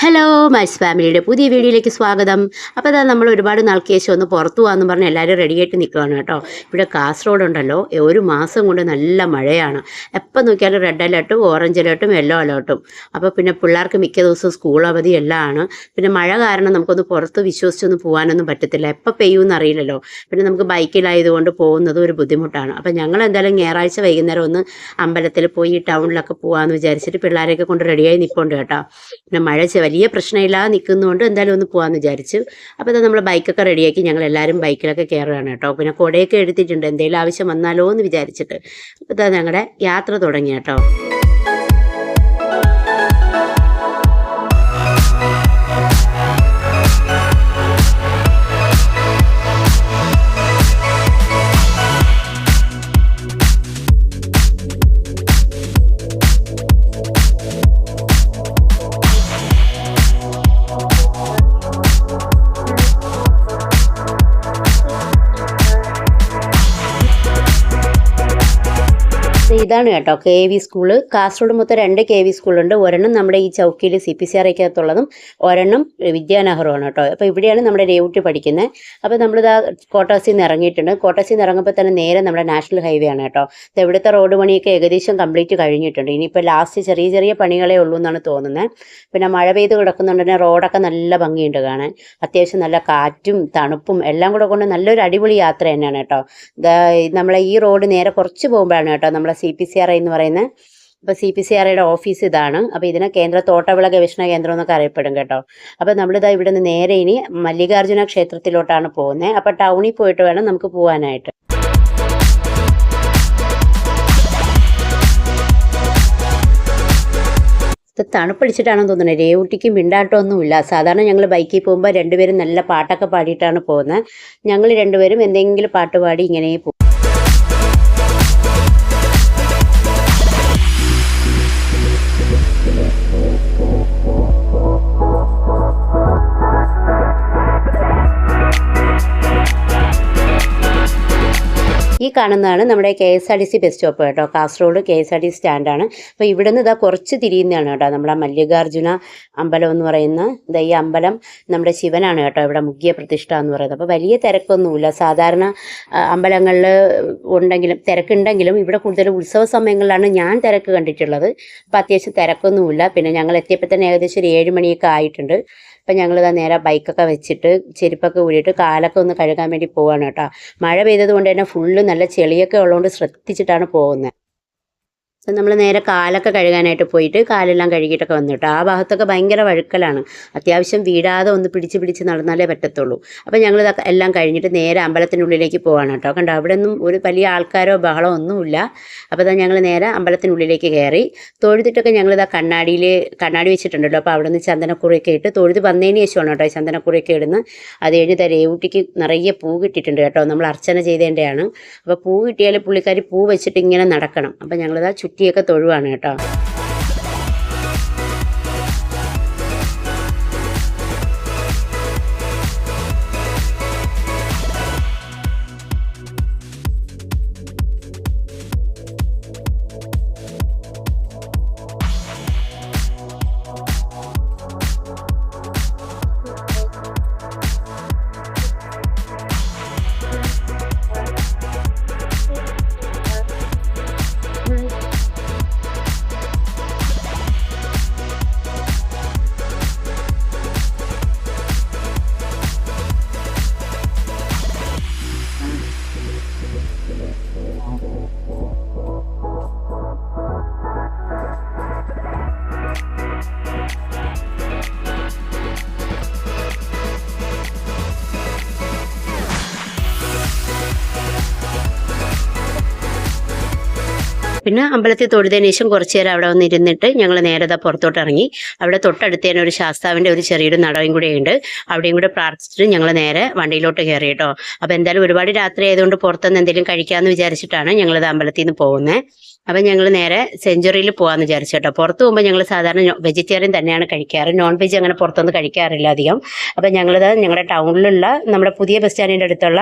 Hello mice ഫാമിലിയുടെ പുതിയ വീഡിയോയിലേക്ക് സ്വാഗതം. അപ്പോൾ അതാ നമ്മൾ ഒരുപാട് നാൾക്ക് ശേഷം ഒന്ന് പുറത്തു പോകാമെന്ന് പറഞ്ഞ് എല്ലാവരും റെഡിയായിട്ട് നിൽക്കുകയാണ് കേട്ടോ. ഇവിടെ കാസർഗോഡ് ഉണ്ടല്ലോ ഒരു മാസം കൊണ്ട് നല്ല മഴയാണ്. എപ്പോൾ നോക്കിയാലും റെഡ് അലേർട്ടും ഓറഞ്ച് അലേർട്ടും യെല്ലോ അലേർട്ടും അപ്പോൾ പിന്നെ പിള്ളേർക്ക് മിക്ക ദിവസവും സ്കൂൾ അവധി എല്ലാം ആണ് പിന്നെ മഴ കാരണം നമുക്കൊന്ന് പുറത്ത് വിശ്വസിച്ചൊന്നും പോകാനൊന്നും പറ്റത്തില്ല. എപ്പോൾ പെയ്യുമെന്ന് അറിയില്ലല്ലോ. പിന്നെ നമുക്ക് ബൈക്കിലായതുകൊണ്ട് പോകുന്നത് ഒരു ബുദ്ധിമുട്ടാണ്. അപ്പോൾ ഞങ്ങൾ എന്തായാലും ഞായറാഴ്ച വൈകുന്നേരം ഒന്ന് അമ്പലത്തിൽ പോയി ടൗണിലൊക്കെ പോകാമെന്ന് വിചാരിച്ചിട്ട് പിള്ളേരെയൊക്കെ കൊണ്ട് റെഡിയായി നിൽപ്പുണ്ട് കേട്ടോ. പിന്നെ മഴ വലിയ പ്രശ്നമില്ലാതെ നിൽക്കുന്നതുകൊണ്ട് എന്തായാലും ഒന്ന് പോകാമെന്ന് വിചാരിച്ചു. അപ്പോൾ ഇത് നമ്മൾ ബൈക്കൊക്കെ റെഡിയാക്കി ഞങ്ങൾ എല്ലാവരും ബൈക്കിലൊക്കെ കയറുകയാണ് കേട്ടോ. പിന്നെ കുടയൊക്കെ എടുത്തിട്ടുണ്ട്. എന്തെങ്കിലും ആവശ്യം വന്നാലോ എന്ന് വിചാരിച്ചിട്ട്. അപ്പോൾ ഇതാ ഞങ്ങളുടെ യാത്ര തുടങ്ങി കേട്ടോ. ഇതാണ് കേട്ടോ കെ വി സ്കൂൾ. കാസർഗോഡ് മൊത്തം രണ്ട് കെ വി സ്കൂളുണ്ട്. ഒരെണ്ണം നമ്മുടെ ഈ ചൗക്കിയിൽ സി പി സി ആർക്കകത്തുള്ളതും ഒരെണ്ണം വിദ്യാനഹറുമാണ് കേട്ടോ. അപ്പോൾ ഇവിടെയാണ് നമ്മുടെ രേവുട്ടി പഠിക്കുന്നത്. അപ്പോൾ നമ്മളിതാ കോട്ടാസിൽ നിന്ന് ഇറങ്ങിയിട്ടുണ്ട്. കോട്ടാസിൽ നിന്ന് ഇറങ്ങുമ്പോൾ തന്നെ നേരെ നമ്മുടെ നാഷണൽ ഹൈവേ ആണ് കേട്ടോ. ഇവിടുത്തെ റോഡ് പണിയൊക്കെ ഏകദേശം കംപ്ലീറ്റ് കഴിഞ്ഞിട്ടുണ്ട്. ഇനിയിപ്പോൾ ലാസ്റ്റ് ചെറിയ ചെറിയ പണികളേ ഉള്ളൂ എന്നാണ് തോന്നുന്നത് പിന്നെ മഴ പെയ്ത് കിടക്കുന്നുണ്ടെങ്കിൽ റോഡൊക്കെ നല്ല ഭംഗിയുണ്ട് കാണാൻ. അത്യാവശ്യം നല്ല കാറ്റും തണുപ്പും എല്ലാം കൂടെ കൊണ്ട് നല്ലൊരു അടിപൊളി യാത്ര തന്നെയാണ് കേട്ടോ. നമ്മളെ ഈ റോഡ് നേരെ കുറച്ച് പോകുമ്പോഴാണ് കേട്ടോ നമ്മളെ C P C R I എന്ന് പറയുന്നത് അപ്പോൾ സി പി സി ആർ ഐയുടെ ഓഫീസ് ഇതാണ്. അപ്പോൾ ഇതിനെ കേന്ദ്ര തോട്ടവിള ഗവേഷണ കേന്ദ്രം എന്നൊക്കെ അറിയപ്പെടും കേട്ടോ. അപ്പോൾ നമ്മളിതാ ഇവിടെ നിന്ന് നേരെ ഇനി മല്ലികാർജുന ക്ഷേത്രത്തിലോട്ടാണ് പോകുന്നത് അപ്പോൾ ടൗണിൽ പോയിട്ട് വേണം നമുക്ക് പോകാനായിട്ട് തണുപ്പടിച്ചിട്ടാണെന്ന് തോന്നുന്നത് രേവുട്ടിക്ക് മിണ്ടാട്ടമൊന്നുമില്ല സാധാരണ ഞങ്ങൾ ബൈക്കിൽ പോകുമ്പോൾ രണ്ടുപേരും നല്ല പാട്ടൊക്കെ പാടിയിട്ടാണ് പോകുന്നത് ഞങ്ങൾ രണ്ടുപേരും എന്തെങ്കിലും പാട്ട് പാടി ഇങ്ങനെ പോകും കാണുന്നതാണ് നമ്മുടെ K S R T C bus stop കേട്ടോ. Kasaragod K S R T C സ്റ്റാൻഡാണ്. അപ്പോൾ ഇവിടെ നിന്ന് ഇതാ കുറച്ച് തിരിയുന്നതാണ് കേട്ടോ. നമ്മുടെ മല്ലികാർജുന അമ്പലം എന്ന് പറയുന്ന ഇതാ ഈ അമ്പലം നമ്മുടെ ശിവനാണ് കേട്ടോ ഇവിടെ മുഖ്യ പ്രതിഷ്ഠ എന്ന് പറയുന്നത്. അപ്പോൾ വലിയ തിരക്കൊന്നുമില്ല. സാധാരണ അമ്പലങ്ങളിൽ ഉണ്ടെങ്കിലും തിരക്കുണ്ടെങ്കിലും ഇവിടെ കൂടുതൽ ഉത്സവ സമയങ്ങളിലാണ് ഞാൻ തിരക്ക് കണ്ടിട്ടുള്ളത്. അപ്പോൾ അത്യാവശ്യം തിരക്കൊന്നുമില്ല. പിന്നെ ഞങ്ങൾ എത്തിയപ്പോൾ തന്നെ ഏകദേശം ഒരു ഏഴ് മണിയൊക്കെ ആയിട്ടുണ്ട്. അപ്പം ഞങ്ങളിതാ നേരെ ബൈക്കൊക്കെ വെച്ചിട്ട് ചെരുപ്പൊക്കെ ഊരിയിട്ട് കാലൊക്കെ ഒന്ന് കഴുകാൻ വേണ്ടി പോവാണ് കേട്ടോ. മഴ പെയ്തത് കൊണ്ട് തന്നെ ഫുള്ള് നല്ല ചെളിയൊക്കെ ഉള്ളതുകൊണ്ട് ശ്രദ്ധിച്ചിട്ടാണ് പോകുന്നത് നമ്മൾ നേരെ കാലൊക്കെ കഴുകാനായിട്ട് പോയിട്ട് കാലെല്ലാം കഴുകിയിട്ടൊക്കെ വന്നിട്ട് ആ ഭാഗത്തൊക്കെ ഭയങ്കര വഴുക്കലാണ്. അത്യാവശ്യം വീടാതെ ഒന്ന് പിടിച്ച് പിടിച്ച് നടന്നാലേ പറ്റത്തുള്ളൂ. അപ്പോൾ ഞങ്ങൾ എല്ലാം കഴിഞ്ഞിട്ട് നേരെ അമ്പലത്തിനുള്ളിലേക്ക് പോവാണ് കേട്ടോ. കണ്ടോ അവിടെ ഒന്നും ഒരു വലിയ ആൾക്കാരോ ബഹളോ ഒന്നുമില്ല. അപ്പോൾ ഇതാ ഞങ്ങൾ നേരെ അമ്പലത്തിനുള്ളിലേക്ക് കയറി. തൊഴുതിട്ടൊക്കെ ഞങ്ങളിതാ കണ്ണാടിയിൽ കണ്ണാടി വെച്ചിട്ടുണ്ടല്ലോ. അപ്പോൾ അവിടെ നിന്ന് ചന്ദനക്കുറിയൊക്കെ ഇട്ട് തൊഴുത് വന്നതിന് ശേഷമാണ് കേട്ടോ ചന്ദനക്കുറിയൊക്കെ ഇടുന്നത്. അത് തരേ ഊട്ടിക്ക് നിറയെ പൂ കിട്ടിയിട്ടുണ്ട് കേട്ടോ. നമ്മൾ അർച്ചന ചെയ്തതിന്റെയാണ്. അപ്പോൾ പൂ കിട്ടിയാൽ പുള്ളിക്കാരി പൂ വെച്ചിട്ട് ഇങ്ങനെ നടക്കണം. അപ്പോൾ ഞങ്ങളിതാ ചുറ്റിയൊക്കെ തൊഴുവാണ് കേട്ടോ. പിന്നെ അമ്പലത്തിൽ തൊഴുതതിന് ശേഷം കുറച്ച് നേരം അവിടെ വന്നിരുന്നിട്ട് ഞങ്ങൾ നേരെ ദാ പുറത്തോട്ട് ഇറങ്ങി അവിടെ തൊട്ടടുത്ത് തന്നെ ഒരു ശാസ്താവിന്റെ ഒരു ചെറിയൊരു നടവും കൂടെ ഉണ്ട്. അവിടെയും കൂടെ പ്രാർത്ഥിച്ചിട്ട് ഞങ്ങൾ നേരെ വണ്ടിയിലോട്ട് കയറി കേട്ടോ. അപ്പോൾ എന്തായാലും ഒരുപാട് രാത്രി ആയതുകൊണ്ട് പുറത്തുനിന്ന് എന്തെങ്കിലും കഴിക്കാമെന്ന് വിചാരിച്ചിട്ടാണ് ഞങ്ങളിത് അമ്പലത്തിൽ നിന്ന് പോകുന്നത് അപ്പം ഞങ്ങൾ നേരെ സെഞ്ചുറിയിൽ പോകാമെന്ന് വിചാരിച്ചു കേട്ടോ. പുറത്ത് പോകുമ്പോൾ ഞങ്ങൾ സാധാരണ വെജിറ്റേറിയൻ തന്നെയാണ് കഴിക്കാറ്. നോൺ വെജ് അങ്ങനെ പുറത്തൊന്നും കഴിക്കാറില്ല അധികം. അപ്പം ഞങ്ങളിത് ഞങ്ങളുടെ ടൗണിലുള്ള നമ്മുടെ പുതിയ ബസ് സ്റ്റാൻഡിന്റെ അടുത്തുള്ള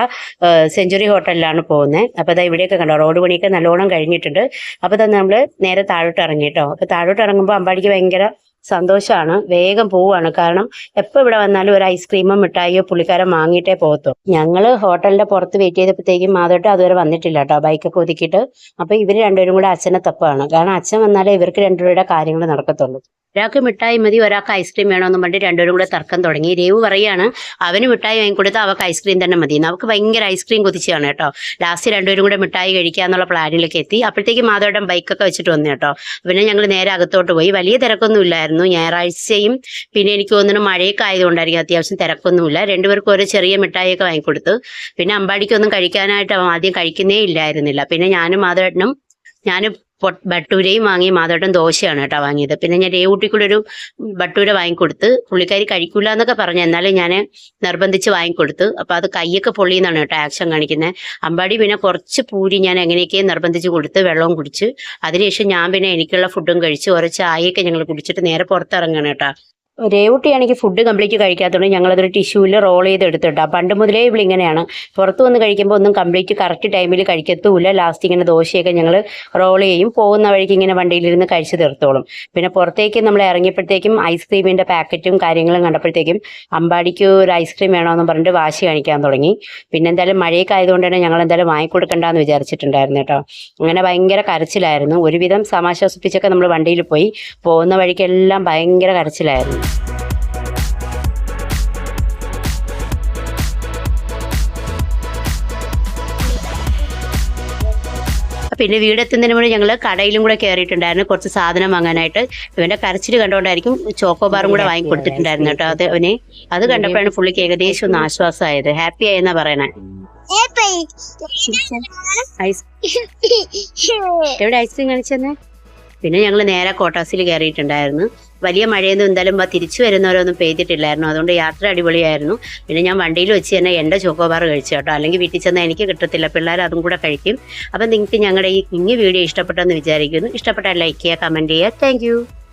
സെഞ്ചുറി ഹോട്ടലിലാണ് പോകുന്നത് അപ്പോൾ അതാ ഇവിടെയൊക്കെ കണ്ടോ റോഡ് പണിയൊക്കെ നല്ലോണം കഴിഞ്ഞിട്ടുണ്ട്. അപ്പോൾ തന്നെ നമ്മൾ നേരെ താഴോട്ട് ഇറങ്ങി കേട്ടോ. അപ്പോൾ താഴോട്ട് ഇറങ്ങുമ്പോൾ അമ്പാടിക്ക് ഭയങ്കര സന്തോഷമാണ് വേഗം പോവാണ് കാരണം എപ്പോൾ ഇവിടെ വന്നാലും ഒരു ഐസ്ക്രീമോ മിഠായിയോ പുള്ളിക്കാരൻ വാങ്ങിയിട്ടേ പോകത്തുള്ളൂ ഞങ്ങൾ ഹോട്ടലിന്റെ പുറത്ത് വെയിറ്റ് ചെയ്തപ്പോഴത്തേക്കും മാധവട്ട് അതുവരെ വന്നിട്ടില്ല കേട്ടോ. ബൈക്കൊക്കെ ഒതുക്കിയിട്ട്. അപ്പോൾ ഇവർ രണ്ടുപേരും കൂടെ അച്ഛനെ തപ്പാണ് കാരണം അച്ഛൻ വന്നാലേ ഇവർക്ക് രണ്ടുപേരുടെ കാര്യങ്ങൾ നടക്കത്തുള്ളൂ. ഒരാൾക്ക് മിഠായി മതി ഒരാൾക്ക് ഐസ്ക്രീം വേണമെന്ന് പറഞ്ഞിട്ട് രണ്ടുപേരും കൂടെ തർക്കം തുടങ്ങി. രേവു പറയാണ് അവന് മിഠായി വാങ്ങിക്കൊടുത്ത് അവൾക്ക് ഐസ്ക്രീം തന്നെ മതി. അവൾക്ക് ഭയങ്കര ഐസ്ക്രീം കൊതിച്ചാണ് കേട്ടോ. ലാസ്റ്റ് രണ്ടുപേരും കൂടെ മിഠായി കഴിക്കാന്നുള്ള പ്ലാനിലേക്ക് എത്തി. അപ്പോഴത്തേക്ക് മാധവട്ടം ബൈക്കൊക്കെ വെച്ചിട്ട് വന്നു കേട്ടോ. പിന്നെ ഞങ്ങൾ നേരെ അകത്തോട്ട് പോയി. വലിയ തിരക്കൊന്നും ഇല്ലായിരുന്നു. ഞായറാഴ്ചയും പിന്നെ എനിക്ക് തോന്നുന്നു മഴയൊക്കെ ആയതുകൊണ്ടായിരിക്കും അത്യാവശ്യം തിരക്കൊന്നുമില്ല രണ്ടുപേർക്കും ഒരു ചെറിയ മിഠായിയൊക്കെ വാങ്ങിക്കൊടുത്തു പിന്നെ അമ്പാടിക്കൊന്നും കഴിക്കാനായിട്ട് ആദ്യം കഴിക്കുന്നേ ഇല്ലായിരുന്നില്ല. പിന്നെ ഞാനും മാധവേട്ടനും ഞാൻ ബട്ടൂരയും വാങ്ങി മാതോട്ടം ദോശയാണ് കേട്ടോ വാങ്ങിയത്. പിന്നെ ഞാൻ രേവൂട്ടിക്കൂടെ ഒരു ബട്ടൂര വാങ്ങിക്കൊടുത്ത് പുള്ളിക്കാരി കഴിക്കൂല എന്നൊക്കെ പറഞ്ഞു. എന്നാലും ഞാൻ നിർബന്ധിച്ച് വാങ്ങിക്കൊടുത്ത്. അപ്പൊ അത് കൈയൊക്കെ പൊള്ളിയെന്നാണ് കേട്ടോ ആക്ഷൻ കാണിക്കുന്നത് അമ്പാടി പിന്നെ കുറച്ച് പൂരി ഞാൻ എങ്ങനെയൊക്കെ നിർബന്ധിച്ച് കൊടുത്ത് വെള്ളവും കുടിച്ച്. അതിനുശേഷം ഞാൻ പിന്നെ എനിക്കുള്ള ഫുഡും കഴിച്ച് കുറച്ച് ചായയൊക്കെ ഞങ്ങൾ കുടിച്ചിട്ട് നേരെ പുറത്തിറങ്ങണം കേട്ടോ. രേവുട്ടിയാണെങ്കിൽ ഫുഡ് കംപ്ലീറ്റ് കഴിക്കാത്തതുകൊണ്ട് ഞങ്ങളതൊരു ടിഷ്യൂവിൽ റോൾ ചെയ്ത് എടുത്തിട്ടാണ് പണ്ട് മുതലേ ഇവിടെ ഇങ്ങനെയാണ്. പുറത്ത് വന്ന് കഴിക്കുമ്പോൾ ഒന്നും കംപ്ലീറ്റ് കറക്റ്റ് ടൈമിൽ കഴിക്കത്തുമില്ല ലാസ്റ്റ് ഇങ്ങനെ ദോശയൊക്കെ ഞങ്ങൾ റോൾ ചെയ്യും. പോകുന്ന വഴിക്ക് ഇങ്ങനെ വണ്ടിയിലിരുന്ന് കഴിച്ച് തീർത്തോളും. പിന്നെ പുറത്തേക്ക് നമ്മൾ ഇറങ്ങിയപ്പോഴത്തേക്കും ഐസ്ക്രീമിന്റെ പാക്കറ്റും കാര്യങ്ങളും കണ്ടപ്പോഴത്തേക്കും അമ്പാടിക്ക് ഒരു ഐസ്ക്രീം വേണമെന്ന് പറഞ്ഞിട്ട് വാശി കാണിക്കാൻ തുടങ്ങി. പിന്നെ എന്തായാലും മഴയൊക്കെ ആയതുകൊണ്ട് തന്നെ ഞങ്ങൾ എന്തായാലും വാങ്ങിക്കൊടുക്കണ്ടെന്ന് വിചാരിച്ചിട്ടുണ്ടായിരുന്നു കേട്ടോ. അങ്ങനെ ഭയങ്കര കരച്ചിലായിരുന്നു. ഒരുവിധം സമാശ്വസിപ്പിച്ചൊക്കെ നമ്മൾ വണ്ടിയിൽ പോയി. പോകുന്ന വഴിക്കെല്ലാം ഭയങ്കര കരച്ചിലായിരുന്നു. പിന്നെ വീടെത്തുന്നതിന് മുന്നേ ഞങ്ങൾ കടയിലും കൂടെ കയറിയിട്ടുണ്ടായിരുന്നു കുറച്ച് സാധനം വാങ്ങാനായിട്ട്. ഇവന്റെ കരച്ചിൽ കണ്ടുകൊണ്ടായിരിക്കും ചോക്കോ ബാറും കൂടെ വാങ്ങി കൊടുത്തിട്ടുണ്ടായിരുന്നു കേട്ടോ. അത് അവന് അത് കണ്ടപ്പോഴാണ് പുള്ളിക്ക് ഏകദേശം ഒന്ന് ആശ്വാസമായത്. ഹാപ്പി ആയെന്നാ പറയണേ. എവിടെ ഐസ്ക്രീം കാണിച്ചെന്നെ പിന്നെ ഞങ്ങൾ നേരെ കോട്ടാസിൽ കയറിയിട്ടുണ്ടായിരുന്നു വലിയ മഴയൊന്നും എന്തായാലും തിരിച്ചു വരുന്നവരൊന്നും പെയ്തിട്ടില്ലായിരുന്നു. അതുകൊണ്ട് യാത്ര അടിപൊളിയായിരുന്നു. പിന്നെ ഞാൻ വണ്ടിയിൽ വെച്ച് തന്നെ എന്റെ ചോക്കോബാർ കഴിച്ചു കേട്ടോ. അല്ലെങ്കിൽ വീട്ടിൽ ചെന്നാൽ എനിക്ക് കിട്ടത്തില്ല. പിള്ളേർ അതും കൂടെ കഴിക്കും. അപ്പം നിങ്ങൾക്ക് ഞങ്ങളുടെ ഈ കുഞ്ഞു വീഡിയോ ഇഷ്ടപ്പെട്ടെന്ന് വിചാരിക്കുന്നു. ഇഷ്ടപ്പെട്ടാൽ ലൈക്ക് ചെയ്യുക കമന്റ് ചെയ്യുക. താങ്ക്